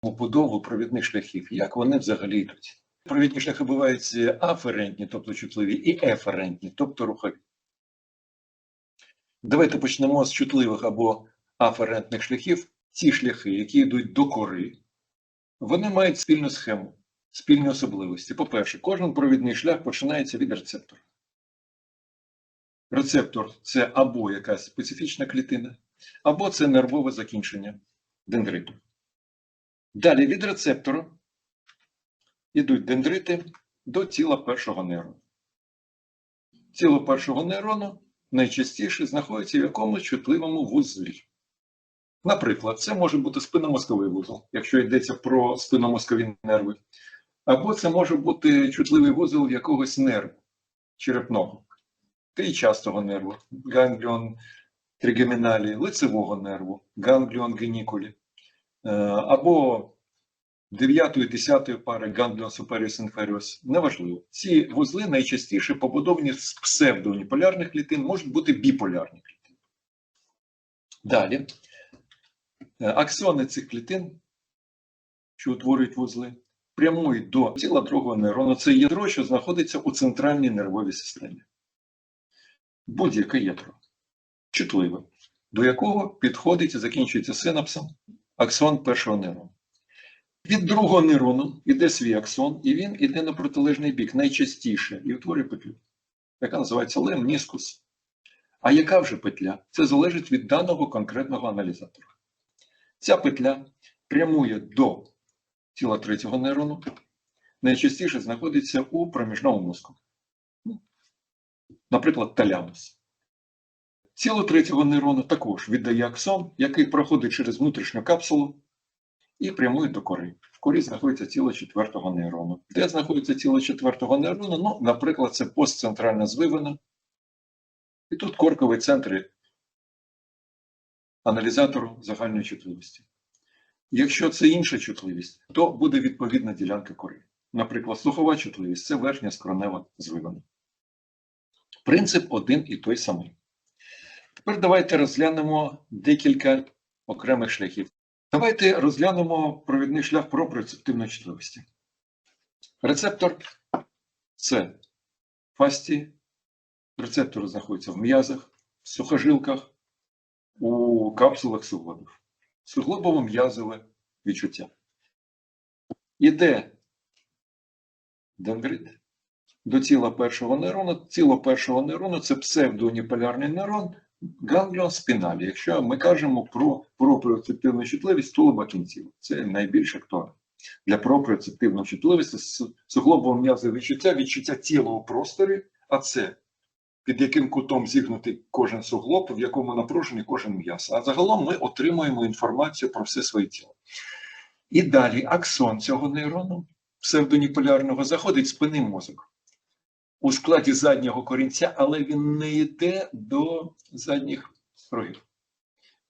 побудову провідних шляхів, як вони взагалі йдуть. Провідні шляхи бувають аферентні, тобто чутливі, і еферентні, тобто рухові. Давайте почнемо з чутливих або аферентних шляхів. Ті шляхи, які йдуть до кори, вони мають спільну схему, спільні особливості. По-перше, кожен провідний шлях починається від рецептора. Рецептор це або якась специфічна клітина, або це нервове закінчення дендриту. Далі від рецептора йдуть дендрити до тіла першого нейрону. Тіло першого нейрону найчастіше знаходиться в якомусь чутливому вузлі. Наприклад, це може бути спинномозковий вузол, якщо йдеться про спинномозкові нерви, або це може бути чутливий вузол якогось нерву черепного, трійчастого нерву, гангліон тригеміналі, лицевого нерву, гангліон генікулі, або 9-10 пари гангліон суперіус інферіус. Неважливо. Ці вузли найчастіше побудовані з псевдоуніполярних клітин, можуть бути біполярні клітини. Далі. Е, Аксони цих клітин, що утворюють вузли, прямують до тіла другого нейрону. Це ядро, що знаходиться у центральній нервовій системі. Будь-яке ядро, чутливе, до якого підходить і закінчується синапсом аксон першого нейрону. Від другого нейрону йде свій аксон, і він йде на протилежний бік найчастіше і утворює петлю, яка називається лемніскус. А яка вже петля? Це залежить від даного конкретного аналізатора. Ця петля прямує до тіла третього нейрону, найчастіше знаходиться у проміжному мозку. Ну, Наприклад, талямус. Тіло третього нейрону також віддає аксон, який проходить через внутрішню капсулу і прямує до кори. В корі знаходиться тіло четвертого нейрону. Де знаходиться тіло четвертого нейрону? Ну, наприклад, це постцентральна звивина. І тут коркові центри аналізатору загальної чутливості. Якщо це інша чутливість, то буде відповідна ділянка кори. Наприклад, слухова чутливість це верхня скронева звивина. Принцип один і той самий. Тепер давайте розглянемо декілька окремих шляхів. Давайте розглянемо провідний шлях пропрецептивної чутливості. Рецептор це фасті. Рецептори знаходяться в м'язах, в сухожилках, у капсулах суглобів. Суглобово-м'язове відчуття. Іде дендрит до тіла першого нейрона. Тіло першого нейрону це псевдоуніполярний нейрон, гангліон спіналі. Якщо ми кажемо про пропріоцептивну чутливість тулуба кінців, це найбільш актуально. Для пропріоцептивної чутливості суглобово м'язове відчуття, відчуття тіла у просторі, а це під яким кутом зігнутий кожен суглоб, в якому напружений кожен м'яз. А загалом ми отримуємо інформацію про все своє тіло. І далі аксон цього нейрону псевдоніполярного заходить в спинний мозок у складі заднього корінця, але він не йде до задніх рогів.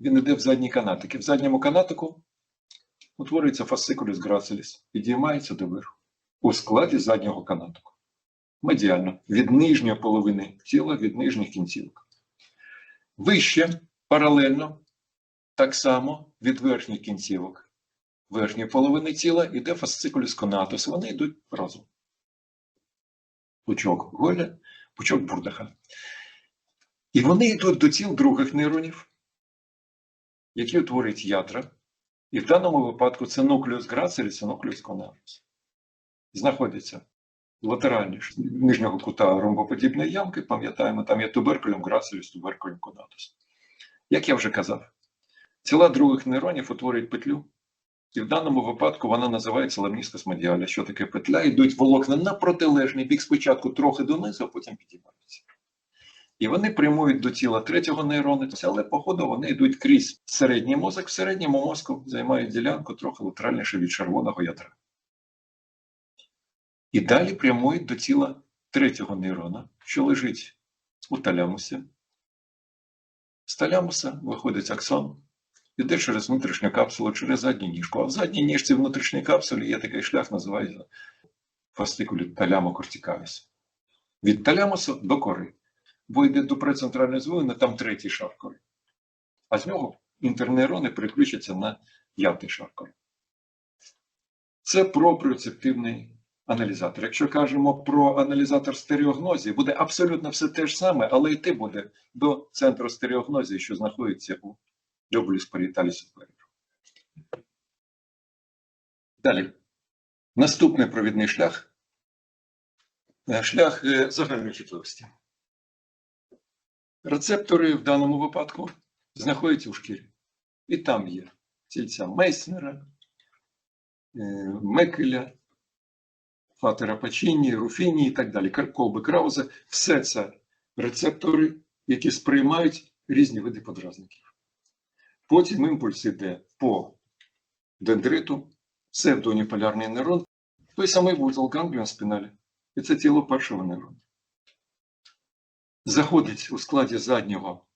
Він йде в задні канатики. В задньому канатику утворюється фасцикулюс грациліс, підіймається доверху у складі заднього канатику медіально від нижньої половини тіла, від нижніх кінцівок. Вище паралельно, так само від верхніх кінцівок верхньої половини тіла йде фасцикулюс конатус. Вони йдуть разом. Пучок Голя, пучок Бурдаха. І вони йдуть до тіл других нейронів, які утворюють ядра. І в даному випадку це нуклеус грациліс і нуклеус конатус. Знаходяться латеральні нижнього кута ромбоподібної ямки, пам'ятаємо, там є туберкулем грацилюс, туберкулем конатус. Як я вже казав, тіла других нейронів утворюють петлю, і в даному випадку вона називається ламніскус медіаля. Що таке петля? Йдуть волокна на протилежний бік, спочатку трохи донизу, а потім підіймаються. І вони прямують до тіла третього нейрону, але, походу, вони йдуть крізь середній мозок, в середньому мозку займають ділянку трохи латеральніше від червоного ядра. І далі прямують до тіла третього нейрона, що лежить у талямусі. З талямуса виходить аксон, іде через внутрішню капсулу, через задню ніжку. А в задній ніжці внутрішньої капсулі є такий шлях, називається фастикулі талямокортикаліс. Від талямусу до кори. Бо йде до прецентральної звивини, там третій шар кори. А з нього інтернейрони переключаться на п'ятий шар кори. Це пропріоцептивний аналізатор. Якщо кажемо про аналізатор стереогнозії, буде абсолютно все те ж саме, але йти буде до центру стереогнозії, що знаходиться у лобуліс паріеталіс superior. Далі. Наступний провідний шлях е, шлях е, загальної чутливості. Рецептори в даному випадку знаходяться у шкірі. І там є тільця Мейснера, е, Мекеля, Фатера Пачіні, Руфіні і так далі, колби Крауза. Все це рецептори, які сприймають різні види подразників. Потім імпульс йде по дендриту, псевдоуніполярний нейрон, той самий вузол гангліон спіналі. І це тіло першого нейрону. Заходить у складі заднього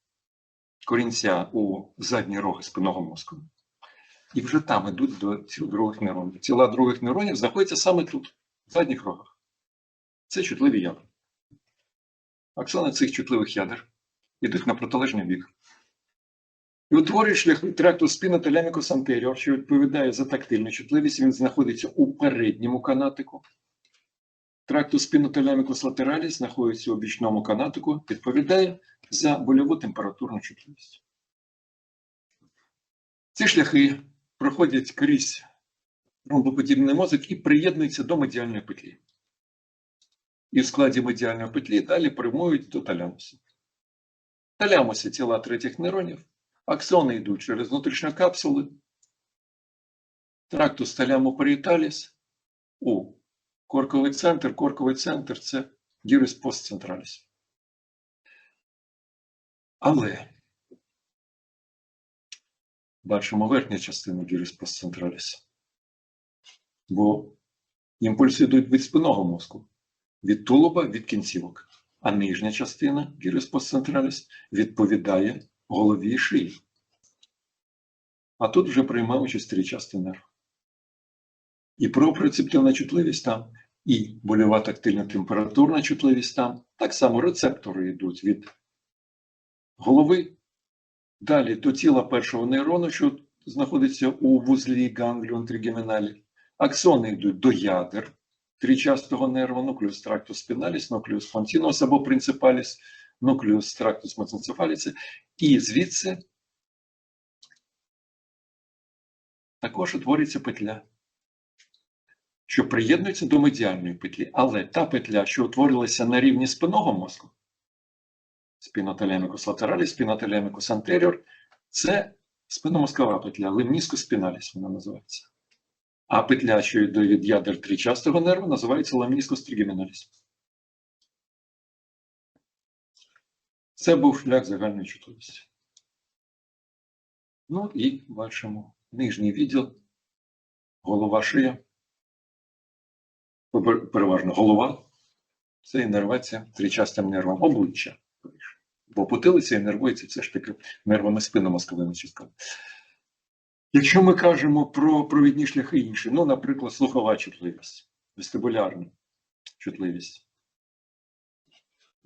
корінця у задні роги спинного мозку. І вже там йдуть до тіл других нейронів. Тіла других нейронів знаходяться саме тут, в задніх рогах. Це чутливі ядра. Аксони цих чутливих ядер йдуть на протилежний бік. І утворює шляхи тракту спінотелямікус антеріор, що відповідає за тактильну чутливість, він знаходиться у передньому канатику. Трактус спінотелямікус латераліс знаходиться у бічному канатику, відповідає за больову температурну чутливість. Ці шляхи проходять крізь ромбоподібний мозок і приєднуються до медіальної петлі. І в складі медіальної петлі далі прямують до талямусу. Талямусі тіла третіх нейронів, аксони йдуть через внутрішні капсули, трактус талямопаріеталіс у корковий центр. Корковий центр це гірис постцентраліс. Але бачимо верхню частину гірис постцентраліс. Бо імпульси йдуть від спинного мозку, від тулуба, від кінцівок. А нижня частина гірис постцентраліс відповідає голові шиї. А тут вже приймав участь тричастий нерв. І пропрецептивна чутливість там, і больова тактильна температурна чутливість там. Так само рецептори йдуть від голови, далі до тіла першого нейрону, що знаходиться у вузлі гангліон тригеміналі. Аксони йдуть до ядер тричастого нерву, нуклеус трактус спіналіс, нуклеус фонтінус або принципаліс, нуклеус трактус меценцефаліс. І звідси також утворюється петля, що приєднується до медіальної петлі. Але та петля, що утворилася на рівні спинного мозку, спінотелемікус латераліс, спінотелемікус антеріор, це спинномозкова петля, лимніскус спіналіс вона називається. А петля, що йде від ядер тричастого нерву, називається ламніскус Це був шлях загальної чутливості. Ну і бачимо нижній відділ, голова шия, переважно голова, це інервація тричастим нервом обличчя. Бо потилиця інервується все ж таки нервами спинномозковими частками. Якщо ми кажемо про провідні шляхи інші, ну, наприклад, слухова чутливість, вестибулярна чутливість.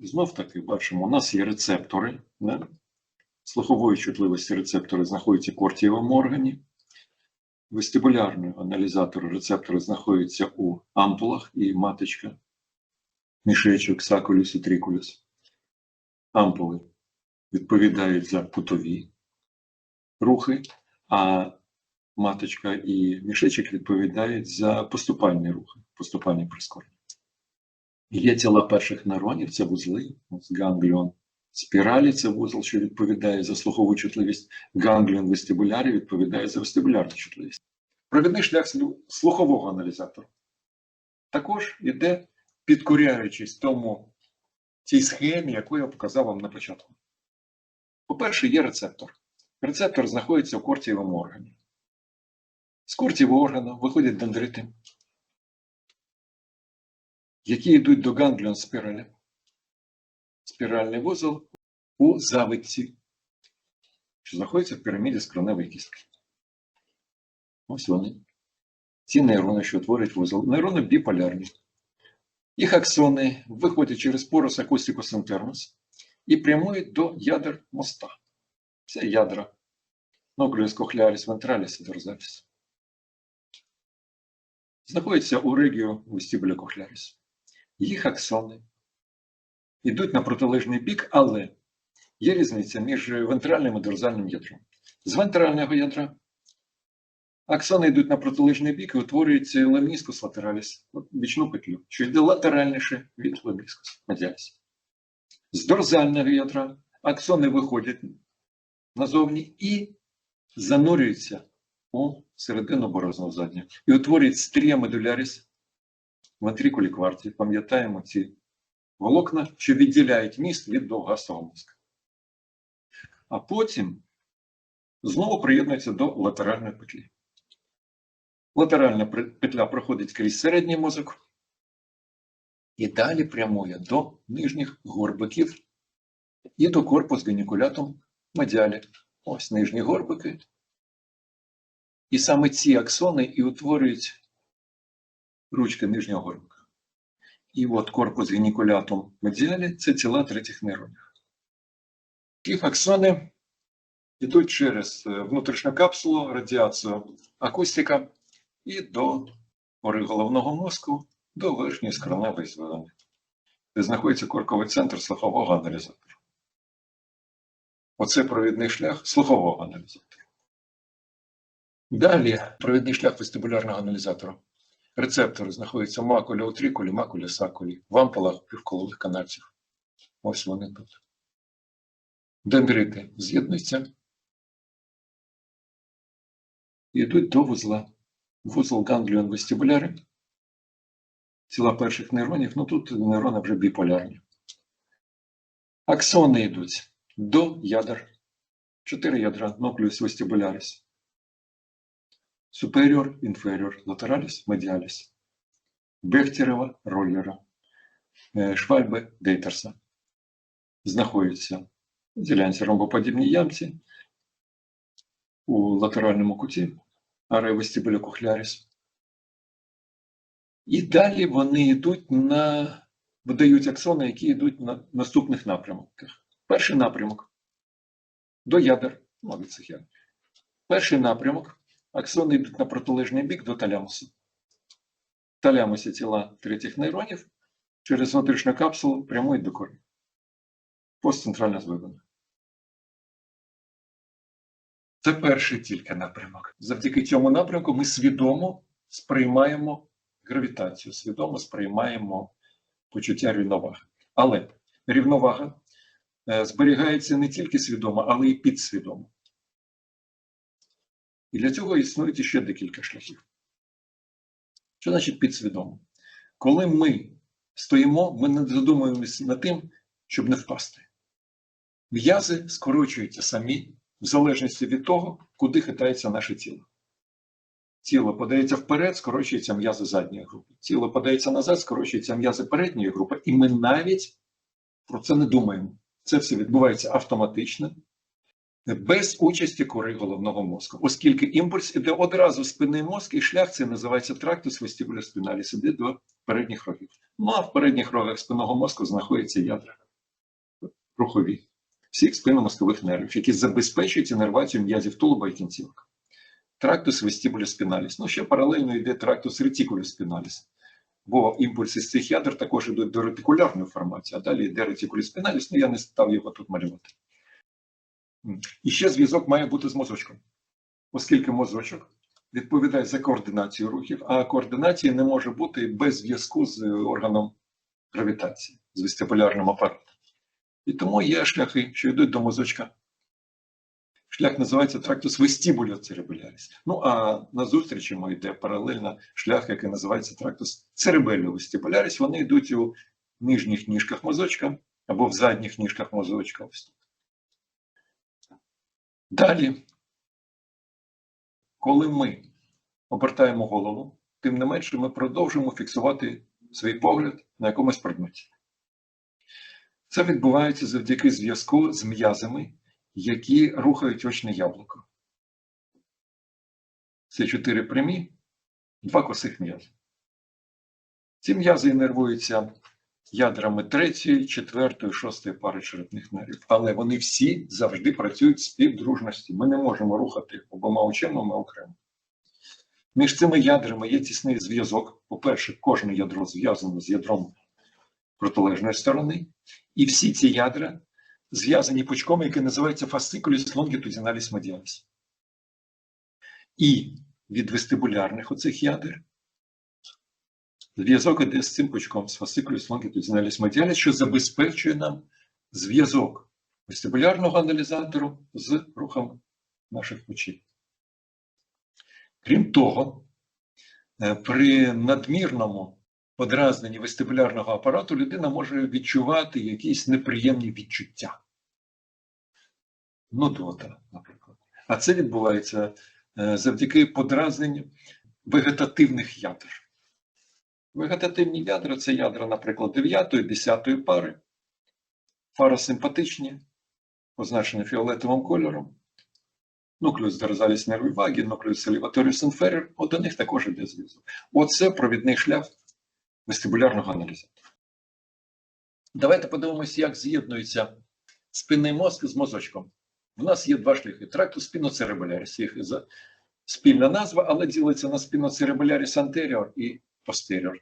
Знов таки бачимо, у нас є рецептори. Не? Слухової чутливості рецептори знаходяться в кортієвому органі. Вестибулярні аналізатори рецептори знаходяться у ампулах і маточка, мішечок, сакулюс і трикулюс. Ампули відповідають за путові рухи, а маточка і мішечок відповідають за поступальні рухи, поступальні прискорення. Є тіла перших нейронів, це вузли, гангліон спіралі, це вузол, що відповідає за слухову чутливість, гангліон вестибулярі відповідає за вестибулярну чутливість. Провідний шлях слухового аналізатора також іде, підкоряючись тому цій схемі, яку я показав вам на початку. По-перше, є рецептор. Рецептор знаходиться в кортієвому органі. З кортієвого органу виходять дендрити, які йдуть до гангліон спіралі. Спіральний вузол у завитці, що знаходиться в піраміді скроневої кістки. Ось вони. Ці нейрони, що утворюють вузол. Нейрони біполярні. Їх аксони виходять через порус акустикус інтернус і прямують до ядер моста. Це ядра nucleus cochlearis ventralis і dorsalis. знаходяться у регіо вестибуля кохляріс. Їх аксони йдуть на протилежний бік, але є різниця між вентральним і дорзальним ядром. З вентрального ядра аксони йдуть на протилежний бік і утворюється леміскус латераліс, бічну петлю, що йде латеральніше від леміскус медіаліс. З дорзального ядра аксони виходять назовні і занурюються у середину борозного заднього. І утворюють стрія медуляріс вентрикулі кварті. Пам'ятаємо ці волокна, що відділяють міст від довгастого мозка. А потім знову приєднується до латеральної петлі. Латеральна петля проходить крізь середній мозок і далі прямує до нижніх горбиків і до корпус генікулятум медіалі. Ось нижні горбики. І саме ці аксони і утворюють ручки нижнього горбика. І от корпус генікулятум медіалі це тіла третіх нейронів. Їх аксони йдуть через е, внутрішню капсулу, радіацію, акустика і до кори головного мозку, до верхньої скроневої звилини, де знаходиться корковий центр слухового аналізатора. Оце провідний шлях слухового аналізатора. Далі провідний шлях вестибулярного аналізатора. Рецептори знаходяться в макулі утрикулі, макулі сакулі, в ампулах півколових канальців. Ось вони тут. Дендрити з'єднуються і йдуть до вузла. Вузол гангліон вестибуляри. Тіла перших нейронів, ну тут нейрони вже біполярні. Аксони йдуть до ядер. Чотири ядра, nucleus vestibularis. Superior, inferior, lateralis, medialis. Бехтерева, роллера, швальби, дейтерса. Знаходяться в ділянці ромбоподібній ямці у латеральному куті арея вестибуля кохляріс. І далі вони йдуть на видають аксони, які йдуть на наступних напрямках. Перший напрямок до ядер, ну, від цих ядер. Перший напрямок аксони йдуть на протилежний бік до талямусу. Талямусі тіла третіх нейронів через внутрішню капсулу прямують до кори. Постцентральна звивина. Це перший тільки напрямок. Завдяки цьому напрямку ми свідомо сприймаємо гравітацію, свідомо сприймаємо почуття рівноваги. Але рівновага е, зберігається не тільки свідомо, але й підсвідомо. І для цього існують ще декілька шляхів. Що значить підсвідомо? Коли ми стоїмо, ми не задумуємося над тим, щоб не впасти. М'язи скорочуються самі в залежності від того, куди хитається наше тіло. Тіло подається вперед, скорочується м'язи задньої групи. Тіло подається назад, скорочується м'язи передньої групи, і ми навіть про це не думаємо. Це все відбувається автоматично, без участі кори головного мозку, оскільки імпульс іде одразу в спинний мозк, і шлях це називається трактус вестибуля спіналіс, іде до передніх рогів. Ну а в передніх рогах спинного мозку знаходяться ядра рухові всіх спинномозкових нервів, які забезпечують інервацію м'язів тулуба і кінцівок. Трактус вестибуля спіналіс. Ну, ще паралельно йде трактус ретикулю спіналіс. Бо імпульси з цих ядер також йдуть до ретикулярної формації, а далі йде ретикулі спіналіс, ну я не став його тут малювати. І ще зв'язок має бути з мозочком, оскільки мозочок відповідає за координацію рухів, а координації не може бути без зв'язку з органом гравітації, з вестибулярним апаратом. І тому є шляхи, що йдуть до мозочка. Шлях називається трактус вестибуля церебеляріс. Ну а на зустріч йому йде паралельно шлях, який називається трактус церебелю вестибуляріс. Вони йдуть у нижніх ніжках мозочка або в задніх ніжках мозочка. Далі, коли ми обертаємо голову, тим не менше ми продовжуємо фіксувати свій погляд на якомусь предметі. Це відбувається завдяки зв'язку з м'язами, які рухають очне яблуко. Це чотири прямі, два косих м'язи. Ці м'язи інервуються ядрами третьої, четвертої, шостої пари черепних нервів. Але вони всі завжди працюють в співдружності. Ми не можемо рухати обома очима окремо. Між цими ядрами є тісний зв'язок. По-перше, кожне ядро зв'язано з ядром протилежної сторони, і всі ці ядра зв'язані пучком, який називається fasciculus longitudinalis medialis. І від вестибулярних оцих ядер зв'язок іде з цим пучком, з longitudinalis medialis, що забезпечує нам зв'язок вестибулярного аналізатору з рухом наших очей. Крім того, е, при надмірному подразненні вестибулярного апарату людина може відчувати якісь неприємні відчуття. Нудота, наприклад. А це відбувається е, завдяки подразненню вегетативних ядер. Вегетативні ядра це ядра, наприклад, 9, 10 пари, фаросимпатичні, позначені фіолетовим кольором. Нуклеус дерзаліс нерві вагі, нуклеус елеваторіус інферіор, от до них також іде зв'язок. Оце провідний шлях вестибулярного аналізатора. Давайте подивимося, як з'єднується спинний мозк з мозочком. У нас є два шляхи: трактус спіноцеребеляріс. Їх спільна назва, але ділиться на спіноцеребеляріс антеріор і постеріор.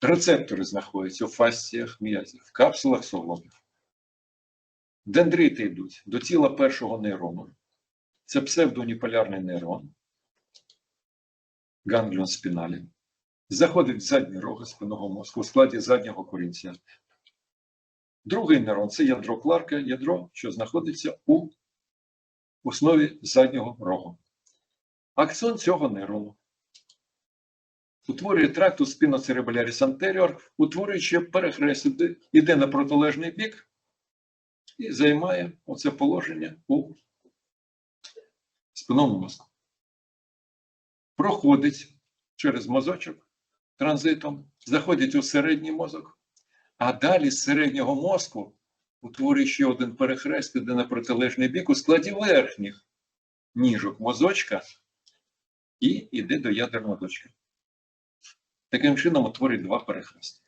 Рецептори знаходяться у фасціях м'язів, в капсулах суглобів. Дендрити йдуть до тіла першого нейрону. Це псевдоуніполярний нейрон, гангліон спіналі. Заходить в задні роги спинного мозку у складі заднього корінця. Другий нейрон це ядро Кларка, ядро, що знаходиться у основі заднього рогу. Аксон цього нейрону утворює трактус спіноцеребеляріс антеріор, утворюючи перехрест, іде- на протилежний бік і займає оце положення у спинному мозку. Проходить через мозочок транзитом, заходить у середній мозок, а далі з середнього мозку утворює ще один перехрест, іде на протилежний бік у складі верхніх ніжок мозочка і йде до ядер мозочка. Таким чином утворює два перехрести.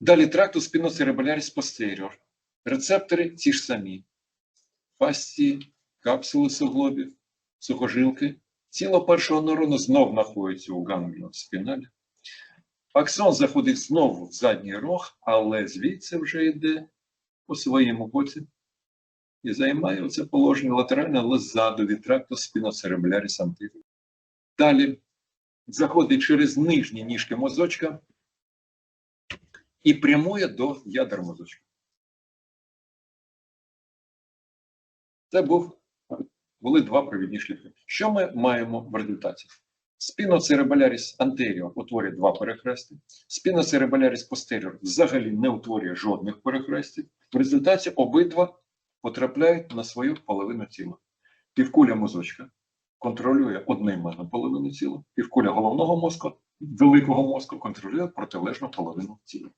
Далі трактус спіноцеребеляріс posterior. Рецептори ті ж самі. Фасції, капсули суглобів, сухожилки. Тіло першого нейрону знов знаходиться у гангліон спіналі. Аксон заходить знову в задній рог, але звідси вже йде по своєму боці і займає оце положення латерально, але ззаду від трактус спіноцеребеляріс anterior. Далі заходить через нижні ніжки мозочка і прямує до ядер мозочка. Це був, були два провідні шляхи. Що ми маємо в результаті? Спіноцеребеляріс антеріор утворює два перехрести. Спіноцеребеляріс posterior взагалі не утворює жодних перехрестів. В результаті обидва потрапляють на свою половину тіла. Півкуля мозочка контролює одноіменну половину тіла, півкуля головного мозку, великого мозку контролює протилежну половину тіла.